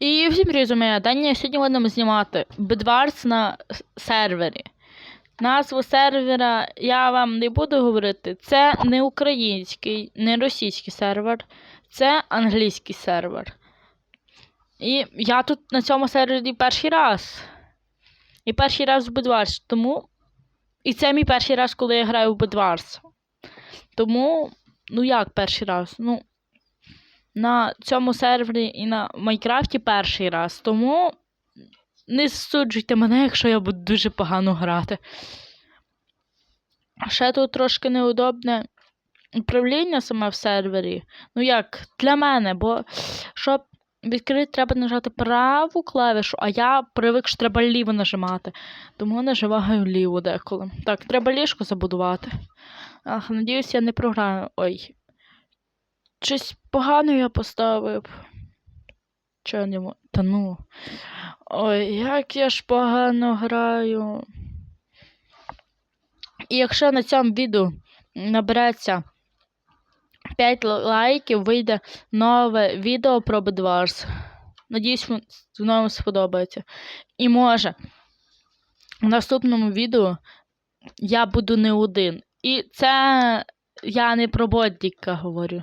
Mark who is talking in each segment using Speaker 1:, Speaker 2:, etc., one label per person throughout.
Speaker 1: І всім резюме. Дані сьогодні будемо знімати Bedwars на сервері. Назву сервера я вам не буду говорити. Це не український, не російський сервер, це англійський сервер. І я тут на цьому сервері перший раз. І перший раз в Bedwars. Тому. І це мій перший раз, коли я граю в Bedwars. Тому, ну як перший раз? Ну, на цьому сервері і на Майнкрафті перший раз. Тому не засуджуйте мене, якщо я буду дуже погано грати. Ще тут трошки неудобне управління саме в сервері. Ну як, для мене, бо щоб відкрити, треба нажати праву клавішу, а я привик, що треба ліво нажимати. Тому нажимаю ліво деколи. Так, треба ліжко забудувати. Ах, надіюсь, я не програю. Ой. Щось погано я поставив. Чого не мо- Та ну. Ой, як я ж погано граю. І якщо на цьому відео набереться 5 лайків, вийде нове відео про Bedwars. Надіюсь, воно вам сподобається. І може в наступному відео я буду не один. І це я не про Боддіка говорю.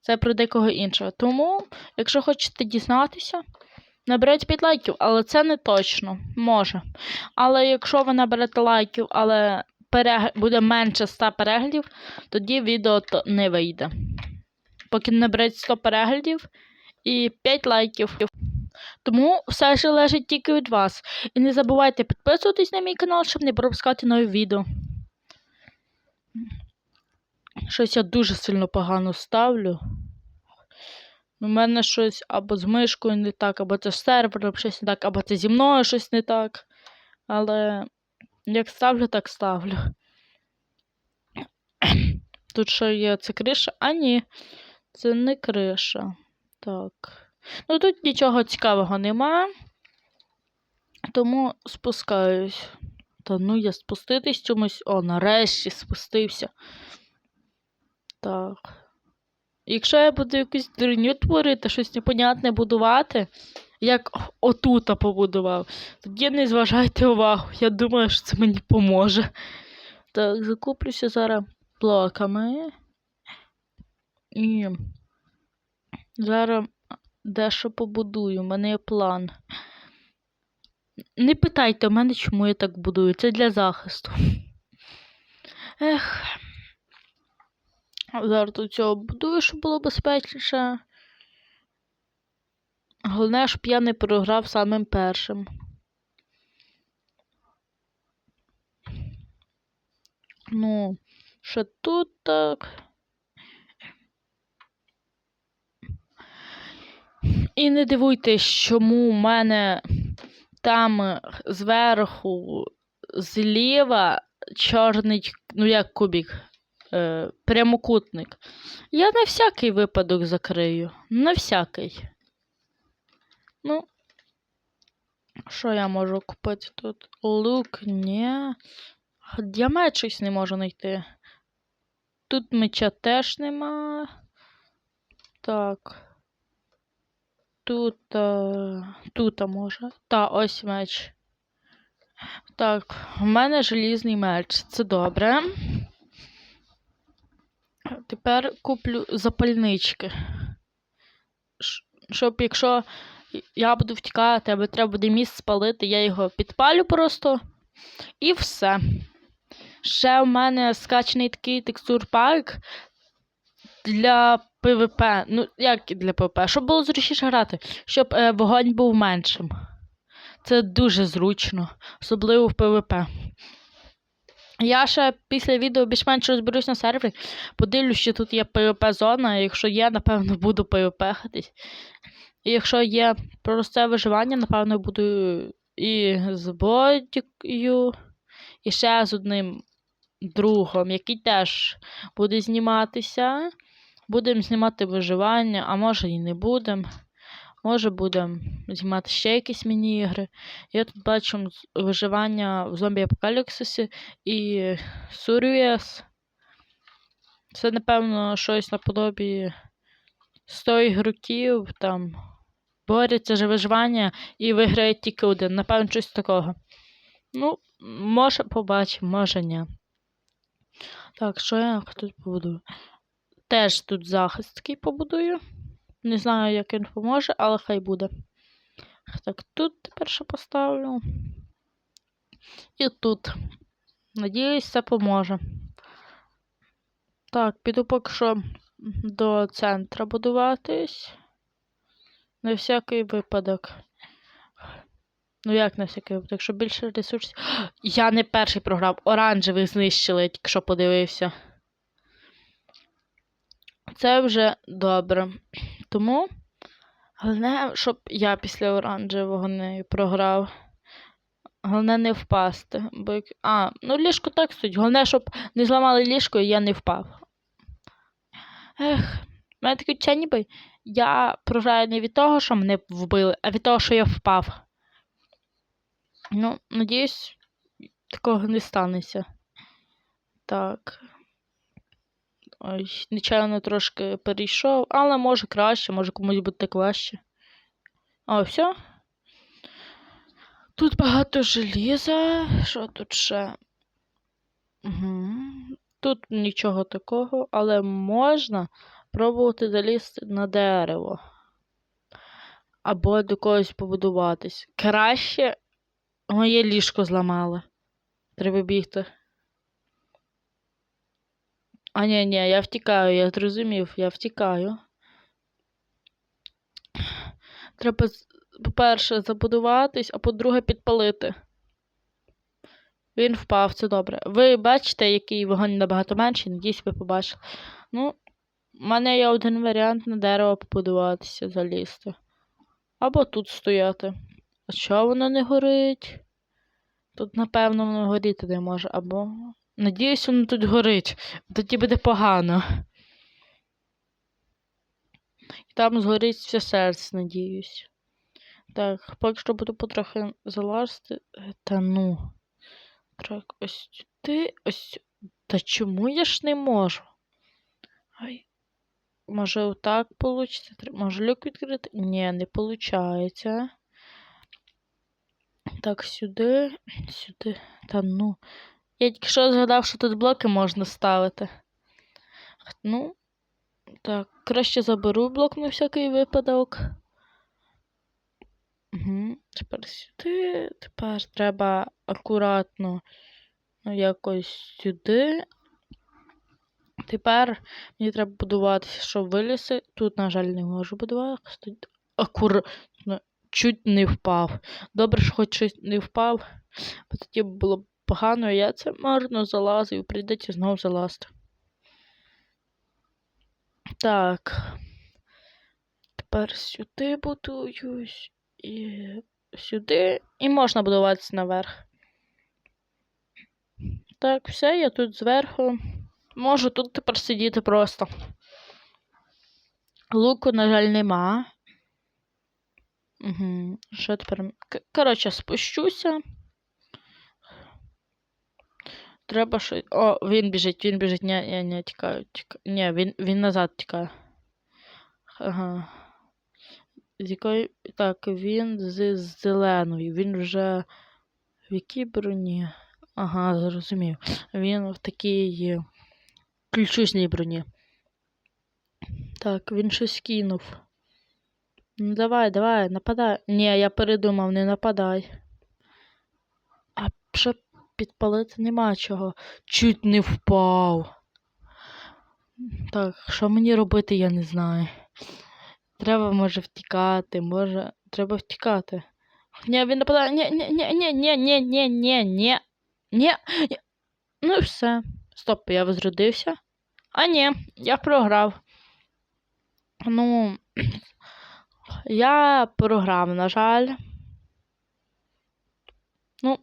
Speaker 1: Це про декого іншого. Тому, якщо хочете дізнатися, наберіть 5 лайків, але це не точно. Може. Але якщо ви наберете лайків, але перег... буде менше 100 переглядів, тоді відео не вийде. Поки наберете 100 переглядів і 5 лайків. Тому все залежить тільки від вас. І не забувайте підписуватись на мій канал, щоб не пропускати нові відео. Щось я дуже сильно погано ставлю. У мене щось або з мишкою не так, або це з сервером щось не так, або це зі мною щось не так. Але як ставлю, так ставлю. Тут що є це криша? А ні, це не криша. Так. Ну тут нічого цікавого нема. Тому спускаюсь. Та ну я спуститись чомусь. О, нарешті спустився. Так. Якщо я буду якусь дурню творити, щось непонятне будувати, як отута побудував, тоді не зважайте увагу. Я думаю, що це мені поможе. Так, закуплюся зараз блоками. І зараз дещо побудую. У мене є план. Не питайте мене, чому я так будую. Це для захисту. Ех. Зараз тут цього будую, щоб було безпечніше. Головне, щоб я не програв самим першим. Ну, що тут так. І не дивуйтесь, чому в мене там зверху зліва чорний, ну як кубік, е, прямокутник. Я на всякий випадок закрию. На всякий. Ну, що я можу купити тут? Лук, ні. Я меч щось не можу знайти. Тут меча теж нема. Так. Тут. А... Тут а може. Та, ось меч. Так, у мене желізний меч. Це добре. Тепер куплю запальнички. Щоб якщо я буду втікати, або треба буде міст спалити, я його підпалю просто. І все. Ще в мене скачаний такий текстур пак для ПВП. Ну, як для ПВП? Щоб було зручніше грати, щоб е, вогонь був меншим. Це дуже зручно, особливо в ПВП. Я ще після відео більш-менш розберусь на сервері, подивлюсь, що тут є ПВП-зона, якщо є, напевно, буду ПВП-хатись. І якщо є просте виживання, напевно, буду і з Бодікою, і ще з одним другом, який теж буде зніматися. Будемо знімати виживання, а може і не будемо. Може будемо знімати ще якісь міні-ігри. Я тут бачу виживання в зомбі апокаліпсисі і Суріас. Це, напевно, щось наподобі 100 ігроків, там борються за виживання і виграє тільки один. Напевно, щось такого. Ну, може побачимо, може ні. Так, що я тут побудую? Теж тут захист такий побудую. Не знаю, як він поможе, але хай буде. Так, тут тепер ще поставлю. І тут. Надіюсь, це поможе. Так, піду поки що до центра будуватись. На всякий випадок. Ну, як на всякий випадок, щоб більше ресурсів. Я не перший програв. Оранжевих знищили, я тільки що подивився. Це вже добре. Тому головне, щоб я після оранжевого не програв. Головне не впасти. Бо. А, ну ліжко так стоїть. Головне, щоб не зламали ліжко і я не впав. Ех, в мене таке відчуття ніби я програю не від того, що мене вбили, а від того, що я впав. Ну, надіюсь, такого не станеться. Так. Ой, нечайно трошки перейшов, але може краще, може комусь буде краще. О, все. Тут багато желіза. Що тут ще? Угу. Тут нічого такого, але можна пробувати залізти на дерево. Або до когось побудуватись. Краще моє ліжко зламали. Треба бігти. А ні, ні, я втікаю, я зрозумів, я втікаю. Треба, по-перше, забудуватись, а по-друге, підпалити. Він впав, це добре. Ви бачите, який вогонь набагато менший, надіюсь, ви побачили. Ну, в мене є один варіант на дерево побудуватися, залізти. Або тут стояти. А чого воно не горить? Тут, напевно, воно горіти не може, або. Надіюсь, воно тут горить. Тоді буде погано. Там згорить все серце, надіюсь. Так, поки що буду потрохи залазити. Та ну. Так, ось сюди, ось. Та чому я ж не можу? Ай. Може, отак получиться? Може люк відкрити? Ні, не виходить. Так, сюди, сюди. Та ну. Я тільки що згадав, що тут блоки можна ставити. Ну, так, краще заберу блок на всякий випадок. Угу. Тепер сюди. Тепер треба акуратно ну, якось сюди. Тепер мені треба будуватися, щоб виліси. Тут, на жаль, не можу будувати. Тут Акуратно. Чуть не впав. Добре, що хоч щось не впав, бо тоді було б погано, я це марно залазив, прийдеться знову залазити. Так. Тепер сюди будуюсь. І сюди. І можна будуватися наверх. Так, все, я тут зверху. Можу тут тепер сидіти просто. Луку, на жаль, нема. Угу. Що тепер? Коротше, спущуся. Треба щось. О, він біжить, він біжить. Ні, ні, ні, тікаю, тікаю. Ні, він, він назад тікає. Ага. З якої. Так, він з зеленою. Він вже. В якій броні? Ага, зрозумів. Він в такій ключусній броні. Так, він щось кинув. Ну давай, давай, нападай. Ні, я передумав, не нападай. А ще підпалити нема чого. Чуть не впав. Так, що мені робити, я не знаю. Треба, може, втікати, може. Треба втікати. Ні, він нападає. Ні, ні, ні, ні, ні, ні, ні, ні, ні. Ну і все. Стоп, я возродився. А ні, я програв. Ну. Я програв, на жаль. Ну,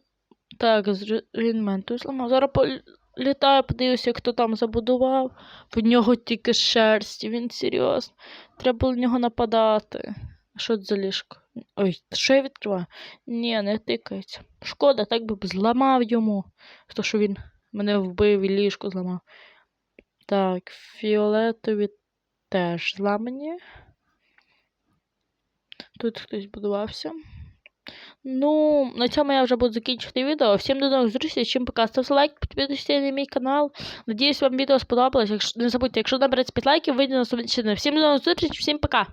Speaker 1: так, він тут зламав. Зараз політаю, подивлюся, хто там забудував. В нього тільки шерсть, він серйозно. Треба було в нього нападати. Що це за ліжко? Ой, що я відкриваю? Ні, не тикається. Шкода, так би б зламав йому. То, що він мене вбив і ліжко зламав. Так, фіолетові теж зламані. Тут хтось будувався. Ну, на цьому я вже буду закінчувати відео. Всім до нових зустрічей, чим пока. Ставте лайк, підписуйтесь на мій канал. Надіюсь, вам відео сподобалось. Якщо не забудьте, якщо набереться 5 лайків, вийде на наступне. Всім до нових зустрічей, всім пока.